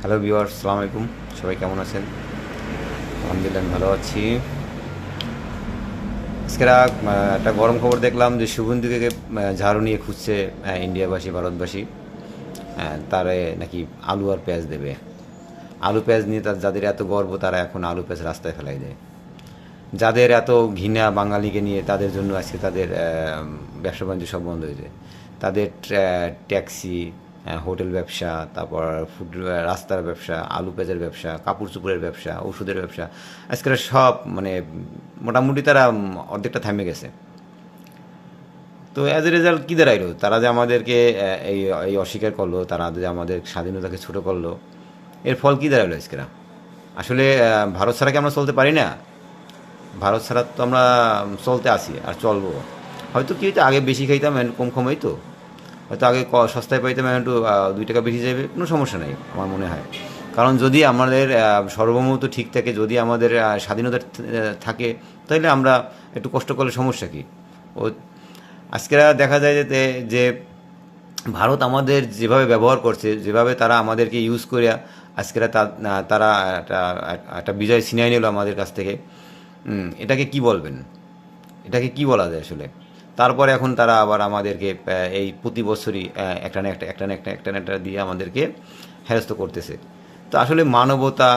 Hello beware সালাম আলাইকুম। সবাই কেমন আছেন? আলহামদুলিল্লাহ, আমি ভালো আছি। আজকে একটা গরম খবর দেখলাম যে শুভেন্দুকে ঝাড়ু নিয়ে খুঁজছে ইন্ডিয়াবাসী, ভারতবাসী। তারে নাকি আলু আর পেঁয়াজ দেবে। আলু পেঁয়াজ নিয়ে তার, যাদের এত গর্ব, তারা এখন আলু পেঁয়াজ রাস্তায় ফেলাই দেয়। যাদের এত ঘৃণা বাঙালিকে নিয়ে, তাদের জন্য আজকে তাদের ব্যবসা বাণিজ্য সব বন্ধ হয়েছে তাদের ট্যাক্সি হোটেল ব্যবসা, তারপর ফুড রাস্তার ব্যবসা, আলু পেঁয়াজের ব্যবসা, কাপড় চোপড়ের ব্যবসা, ওষুধের ব্যবসা। আজকে সব মানে মোটামুটি তারা অর্ধেকটা থামে গেছে। তো অ্যাজ এ রেজাল্ট কী দাঁড়াইলো? তারা যে আমাদেরকে এই এই অস্বীকার করল, তারা যে আমাদের স্বাধীনতাকে ছোটো করল, এর ফল কী দাঁড়াইলো আজকেরা? আসলে ভারত ছাড়া কি আমরা চলতে পারি না? ভারত ছাড়া তো আমরা চলতে আসি আর চলবো। হয়তো কি হয়তো আগে বেশি খাইতাম কম কম হইতো হয়তো আগে ক- সস্তায় পাইতাম এখন একটু দুই টাকা বেশি যাবে কোনো সমস্যা নেই আমার মনে হয়। কারণ যদি আমাদের আহ, সার্বভৌমত্ব ঠিক থাকে যদি আমাদের স্বাধীনতা থাকে তাহলে আমরা একটু কষ্ট করলে সমস্যা কী? ও আজকেরা দেখা যায় যে যে ভারত আমাদের যেভাবে ব্যবহার করছে যেভাবে তারা আমাদেরকে ইউজ করে আজকেরা তারা একটা একটা বিজয় ছিনাই নিল আমাদের কাছ থেকে এটাকে কি বলবেন? এটাকে কি বলা যায় আসলে? তারপরে এখন তারা আবার আমাদেরকে এই প্রতি বছরই একটা না একটা একটা না একটা একটা না একটা দিয়ে আমাদেরকে হেরস্ত করতেছে। তো আসলে মানবতা,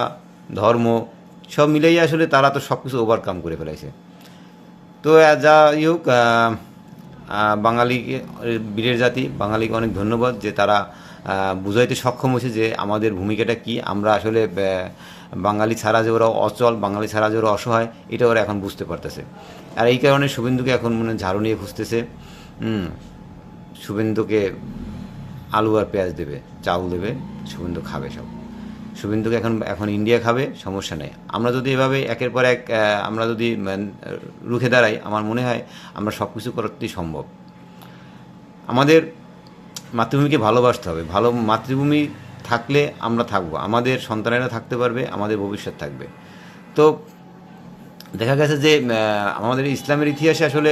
ধর্ম সব মিলেই আসলে তারা তো সব কিছু ওভারকাম করে ফেলেছে তো যাই হোক বাঙালিকে, বীরের জাতি, বাঙালিকে অনেক ধন্যবাদ যে তারা বুঝাইতে সক্ষম হয়েছে যে আমাদের ভূমিকাটা কি। আমরা আসলে বাঙালি ছাড়া যে ওরা অচল, বাঙালি ছাড়া যে ওরা অসহায়, এটা ওরা এখন বুঝতে পারতেছে। আর এই কারণে শুভেন্দুকে এখন মনে ঝাড়ু নিয়ে খুঁজতেছে। শুভেন্দুকে আলু আর পেঁয়াজ দেবে, চাউল দেবে, শুভেন্দু খাবে সব। শুভেন্দুকে এখন এখন ইন্ডিয়া খাবে, সমস্যা নেই। আমরা যদি এভাবে একের পর এক আমরা যদি রুখে দাঁড়াই, আমার মনে হয় আমরা সব কিছু করতেই সম্ভব। আমাদের মাতৃভূমিকে ভালোবাসতে হবে। ভালো মাতৃভূমি থাকলে আমরা থাকব। আমাদের সন্তানেরা থাকতে পারবে, আমাদের ভবিষ্যৎ থাকবে। তো দেখা গেছে যে আমাদের ইসলামের ইতিহাসে আসলে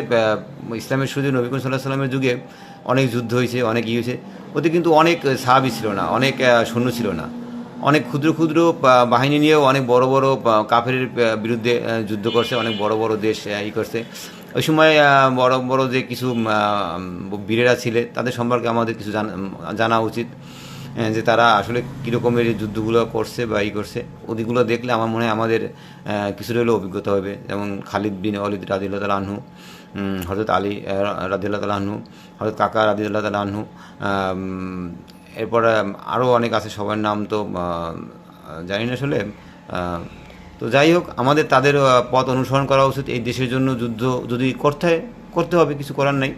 ইসলামের শুধু নবী সাল্লাহ সাল্লামের যুগে অনেক যুদ্ধ হয়েছে, অনেক ইয়ে হয়েছে। ওতে কিন্তু অনেক সাহাবি ছিল না, অনেক সৈন্য ছিল না। অনেক ক্ষুদ্র ক্ষুদ্র বাহিনী নিয়েও অনেক বড় বড় কাফের বিরুদ্ধে যুদ্ধ করছে, অনেক বড় বড় দেশ ই করছে। ওই সময় বড় বড় যে কিছু বীরেরা ছিলে তাদের সম্পর্কে আমাদের কিছু জানা- উচিত যে তারা আসলে কীরকমের যুদ্ধগুলো করছে বা ই করছে। ওদিকগুলো দেখলে আমার মনে হয় আমাদের কিছুটা হলেও অভিজ্ঞতা হবে। যেমন খালিদ বিন অলিদ রাদিল্লা তালা আনহু হজরত আলী রাদিল্লা তালা আনহু হজরত কাকা রাদিল্লা তালা আম, এরপর আরও অনেক আছে সবার নাম তো জানি না আসলে তো যাই হোক, আমাদের তাদের পথ অনুসরণ করা উচিত। এই দেশের জন্য যুদ্ধ যদি করতে হয় করতে হবে, কিছু করার নাই।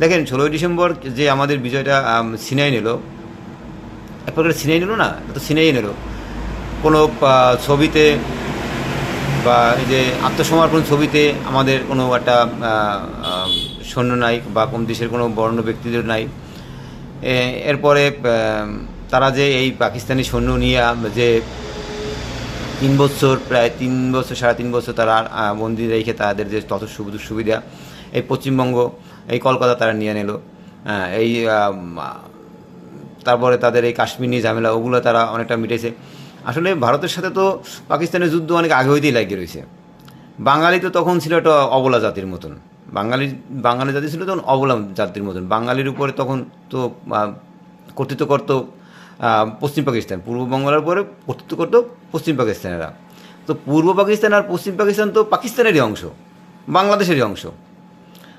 দেখেন, ষোলোই ডিসেম্বর যে আমাদের বিজয়টা ছিনাই নিল। এক প্রকার ছিনাই নিল না তো ছিনাই নিল। কোনো ছবিতে বা এই যে আত্মসমর্পণ ছবিতে আমাদের কোনো একটা সৈন্য নাই বা কোন দেশের কোনো বর্ণ ব্যক্তিদের নাই। এরপরে তারা যে এই পাকিস্তানি সৈন্য নিয়ে, যে তিন বছর, প্রায় তিন বছর, সাড়ে তিন বছর তারা বন্দি রেখে তাদের যে তত সুবিধা সুবিধা, এই পশ্চিমবঙ্গ, এই কলকাতা তারা নিয়ে নিল। এই তারপরে তাদের এই কাশ্মীর নিয়ে ঝামেলা, ওগুলো তারা অনেকটা মিটেছে। আসলে ভারতের সাথে তো পাকিস্তানের যুদ্ধ অনেক আগে হইতেই লাগিয়ে রয়েছে। বাঙালি তো তখন ছিল একটা অবলা জাতির মতন। বাঙালি বাঙালি জাতি ছিল তখন অবলা জাতির মতন। বাঙালির উপরে তখন তো কর্তৃত্ব করতো পশ্চিম পাকিস্তান। পূর্ব বাংলার উপরে কর্তৃত্ব করতো পশ্চিম পাকিস্তানেরা। তো পূর্ব পাকিস্তান আর পশ্চিম পাকিস্তান তো পাকিস্তানেরই অংশ, বাংলাদেশেরই অংশ।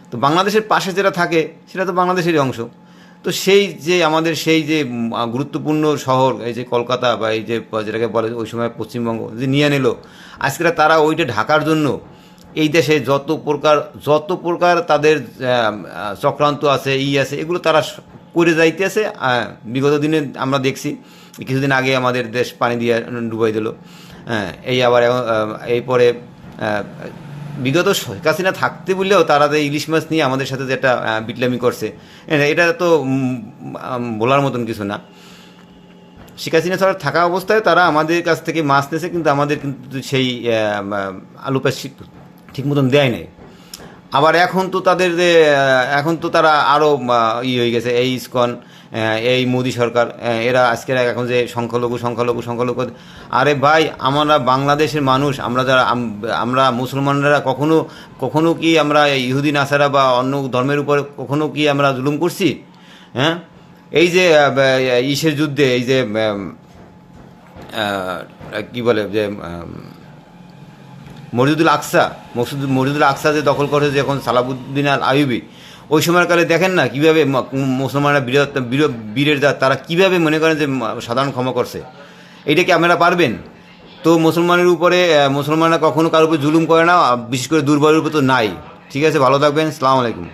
তো বাংলাদেশের পাশে যেটা থাকে, সেটা তো বাংলাদেশেরই অংশ। তো সেই যে আমাদের সেই যে গুরুত্বপূর্ণ শহর, এই যে কলকাতা বা এই যে যেটাকে বলে ওই সময় পশ্চিমবঙ্গ যে নিয়ে নিল আজকেরা তারা ওইটা ঢাকার জন্য এই দেশে যত প্রকার যত প্রকার তাদের চক্রান্ত আছে, ই আছে, এগুলো তারা করে যাইতেছে বিগত দিনে আমরা দেখছি, কিছুদিন আগে আমাদের দেশ পানি দিয়ে ডুবাই দিল। হ্যাঁ এই আবার এই পরে বিগত শেখ হাসিনা থাকতে বললেও তারা যে ইলিশ মাছ নিয়ে আমাদের সাথে যে একটা বিটলামি করছে এটা তো বলার মতন কিছু না। শেখ হাসিনা থাকা অবস্থায় তারা আমাদের কাছ থেকে মাছ নিয়েছে, কিন্তু আমাদের কিন্তু সেই আলু ঠিক- ঠিক মতন দেয় নাই। আবার এখন তো তাদের যে এখন তো তারা আরও ই হয়ে গেছে, এই ইস্কন এই মোদি সরকার এরা আজকের এখন যে সংখ্যালঘু সংখ্যালঘু সংখ্যালঘু আরে ভাই, আমরা বাংলাদেশের মানুষ, আমরা যারা আমরা মুসলমানরা কখনো কখনো কি আমরা ইহুদি, নাসারা বা অন্য ধর্মের উপর কখনো কি আমরা জুলুম করছি? হ্যাঁ? এই যে ইসের যুদ্ধে, এই যে কি বলে, যে মসজিদুল আকসা মসজিদ মসজিদুল আকসা যে দখল করে যখন সালাবুদ্দিন আল আয়ুবি ওই সময়কালে দেখেন না কীভাবে মুসলমানরা বীর বীর- বীরের যা তারা কীভাবে মনে করেন যে সাধারণ ক্ষমা করছে। এটা কি আপনারা পারবেন? তো মুসলমানের উপরে মুসলমানরা কখনো কারোর উপর জুলুম করে না বিশেষ করে দুর্বলের উপর তো নাই। ঠিক আছে, ভালো থাকবেন, সালাম আলাইকুম।